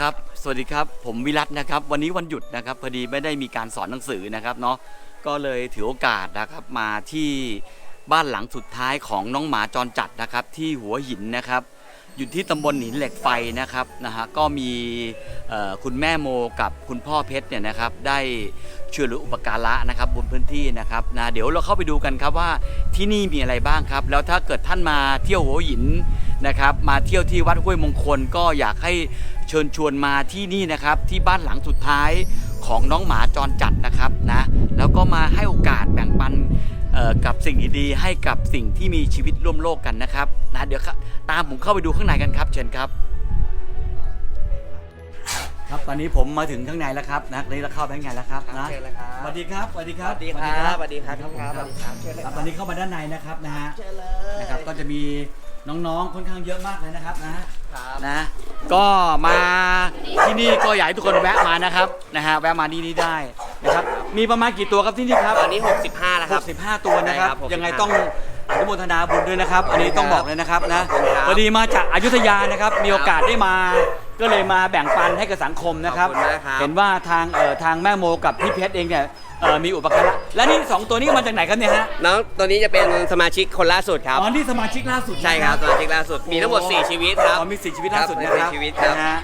ครับ สวัสดีครับ ผมวิรัตนะครับ วันนี้วันหยุดนะครับ พอดีไม่ได้มีการสอนหนังสือนะครับเนาะ ก็เลยถือโอกาสนะครับมาที่บ้านหลังสุดท้ายของน้องหมาจรจัดนะครับ ที่หัวหินนะครับ อยู่ที่ตำบลหินเหล็กไฟนะครับนะฮะ ก็มีคุณแม่โมกับคุณพ่อเพชรเนี่ยนะครับ ได้ ช่วยเหลืออุปการะนะครับบนพื้นที่นะครับนะเดี๋ยวเราเข้าไปดูกันครับว่าที่นี่มีอะไรบ้างครับ แล้วถ้าเกิดท่านมาเที่ยวหัวหินนะครับ มาเที่ยวที่วัดห้วยมงคลก็อยากให้เชิญชวนมาที่นี่นะครับ ที่บ้านหลังสุดท้ายของน้องหมาจรจัดนะครับนะแล้วก็มาให้โอกาสแบ่งปันกับสิ่งดีๆให้กับสิ่งที่มีชีวิตร่วมโลกกันนะครับนะเดี๋ยวตามผมเข้าไปดูข้างในกันครับ เชิญครับ ครับตอนนี้ผมมาถึงข้างในแล้วครับนะตอนนี้เราเข้าไปข้างในแล้วครับนะเชิญเลยครับสวัสดีครับสวัสดีครับสวัสดีครับสวัสดีครับพี่ครับสวัสดีครับเชิญเลยครับตอนนี้เข้ามาด้านในนะครับนะฮะเชิญเลยนะครับก็จะมีน้องๆค่อนข้างเยอะมากเลยนะครับนะฮะครับนะ ก็มาที่นี่ก็อยากให้ทุกคนแวะมานะครับนะฮะแวะมาที่นี่ได้นะครับมีประมาณกี่ตัวครับที่นี่ครับ ตอนนี้ 65 แล้วครับ 65 ตัวนะครับใช่ครับ65ยังไงต้องอนุโมทนาบุญด้วยนะครับ อันนี้ต้องบอกเลยนะครับนะขอบคุณครับพอดีมาจากอยุธยานะครับ มีโอกาสได้มา ก็เลยมาแบ่งปันให้กับสังคมนะครับขอบคุณมากครับ เห็นว่าทางเอ่อทางแม่โมกับพี่เพชรเองเนี่ยเอ่อมีอุปการะและนี่สองตัวนี้มาจากไหนครับเนี่ยฮะน้องตัวนี้จะเป็นสมาชิกคนล่าสุดครับ อ๋อนี่สมาชิกล่าสุดใช่ครับสมาชิกล่าสุดมีทั้งหมด 4 ชีวิตครับอ๋อมีสี่ชีวิตล่าสุดครับนะครับมีสี่ชีวิตครับ นะฮะ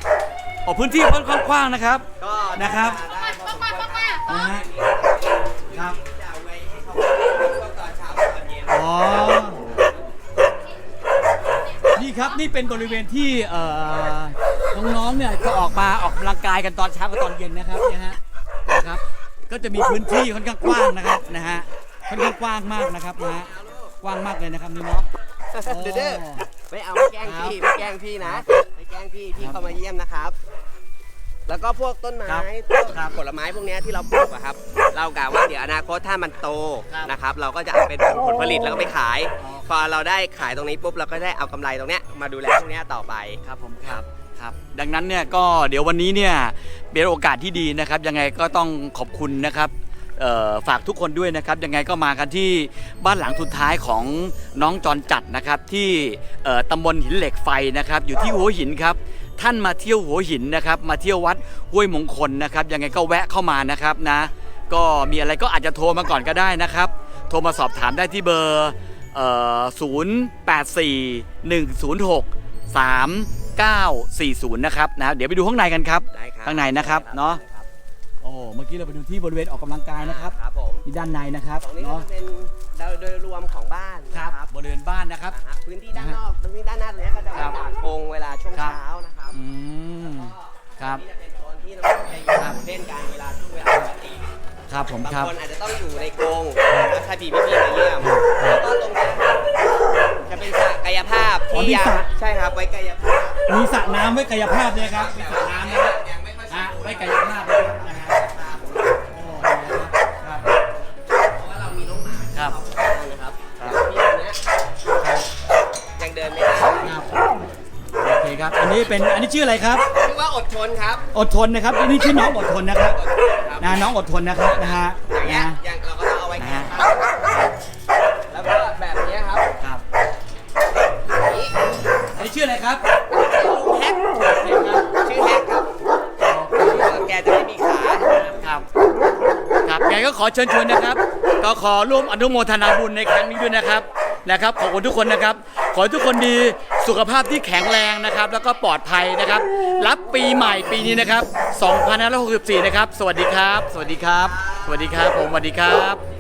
อ๋อพื้นที่ค่อนข้างกว้างนะครับก็ นะครับได้พอสมควรนะฮะครับจะเอาไว้ให้เขาช่วงตอนเช้าตอนเย็นอ๋อนี่ครับนี่เป็นบริเวณที่เอ่อ น้องๆเนี่ยจะออกมาออกกำลังกายกันตอนเช้ากับตอนเย็นนะครับเนี่ยฮะนะครับ ก็จะมีพื้นที่ค่อนข้างกว้างนะครับนะฮะค่อนข้างกว้างมากนะครับนะฮะกว้างมากเลยนะครับนี่เนาะเดี๋ยวเด้อไม่เอาไม่แกล้งพี่ไม่แกล้งพี่นะไม่แกล้งพี่พี่เข้ามาเยี่ยมนะครับ แล้วก็พวกต้นไม้ครับพวกผลไม้พวกเนี้ยที่เราปลูกอะครับ เรากะว่าเดี๋ยวอนาคตถ้ามันโตครับนะครับ เราก็จะเอาเป็นผลผลิตแล้วก็ไปขายอ๋อพอเราได้ขายตรงนี้ปุ๊บเราก็ได้เอากำไรตรงเนี้ยมาดูแลพวกเนี้ยต่อไปครับผมครับ ครับดังนั้นเนี่ยก็เดี๋ยววันนี้เนี่ยเป็นโอกาสที่ดีนะครับ ยังไงก็ต้องขอบคุณนะครับเอ่อฝากทุกคนด้วยนะครับ ยังไงก็มากันที่บ้านหลังสุดท้ายของน้องจรจัดนะครับ ที่เอ่อตำบลหินเหล็กไฟนะครับ อยู่ที่หัวหินครับ ท่านมาเที่ยวหัวหินนะครับ มาเที่ยววัดห้วยมงคลนะครับ ยังไงก็แวะเข้ามานะครับนะ ก็มีอะไรก็อาจจะโทรมาก่อนก็ได้นะครับ โทรมาสอบถามได้ที่เบอร์เอ่อ084106 3940 นะครับนะเดี๋ยวไปดูข้างในกันครับ ได้ครับข้างในนะครับเนาะ โอ้เมื่อกี้เราไปดูที่บริเวณออกกำลังกายนะครับครับผมที่ด้านในนะครับตรงนี้ก็เนาะจะเป็นโดยรวมของบ้านครับนะบริเวณบ้านนะครับ อ่าฮะพื้นที่ด้านนอก ตรงนี้ด้านหน้าตรงนี้ก็จะครัไว้บตากกงเวลาช่วงครับ เช้านะครับอืมครับ นี่จะเป็นโซนที่น้องๆจะอยู่เล่นกันเวลาช่วงเวลาปกติ ครับผมบางครับ คนอาจจะต้องอยู่ในกรงนะถ้าพี่พี่ๆมาเยี่ยมแล้วก็ตรงนี้ครับจะเป็นสระกายภาพอ๋อที่มียัสระ ใช่ครับไว้กายภาพ มีสระน้ำไว้กายภาพเนี่ยครับมีสระน้ำนะครับยังไม่ค่อยสมอะบูรณ์ไว้กายภาพนะครับนะฮะโอ้นะครับเพราะว่าเรามีน้องหมาครับนะครับครับมีตรงเนี้ยยังเดินไม่ได้ครับโอเคครับ อันนี้เป็นอันนี้ชื่ออะไรครับ ชื่อว่าอดทนครับ อดทนนะครับอันนี้ชื่อน้องอดทนนะครับอดทนครับนะน้องอดทนนะครับนะฮะอย่างเงี้ยนะอย่างเราก็ต้องเอาไว้นะแค่ฮะครับแล้วก็แบบเนี้ยครับครับนี่อันนี้ชื่ออะไรครับลุงแฮก ชื่อแฮกครับแกจะไม่มีขาครับ ครับยังไงก็ขอเชิญชวนนะครับ ก็ขอร่วมอนุโมทนาบุญในครั้งนี้ด้วยนะครับนะครับ ขอบคุณทุกคนนะครับ ขอให้ทุกคนดีสุขภาพที่แข็งแรงนะครับ แล้วก็ปลอดภัยนะครับ รับปีใหม่ปีนี้นะครับ 2564 นะครับ สวัสดีครับ สวัสดีครับ สวัสดีครับ ผมสวัสดีครับ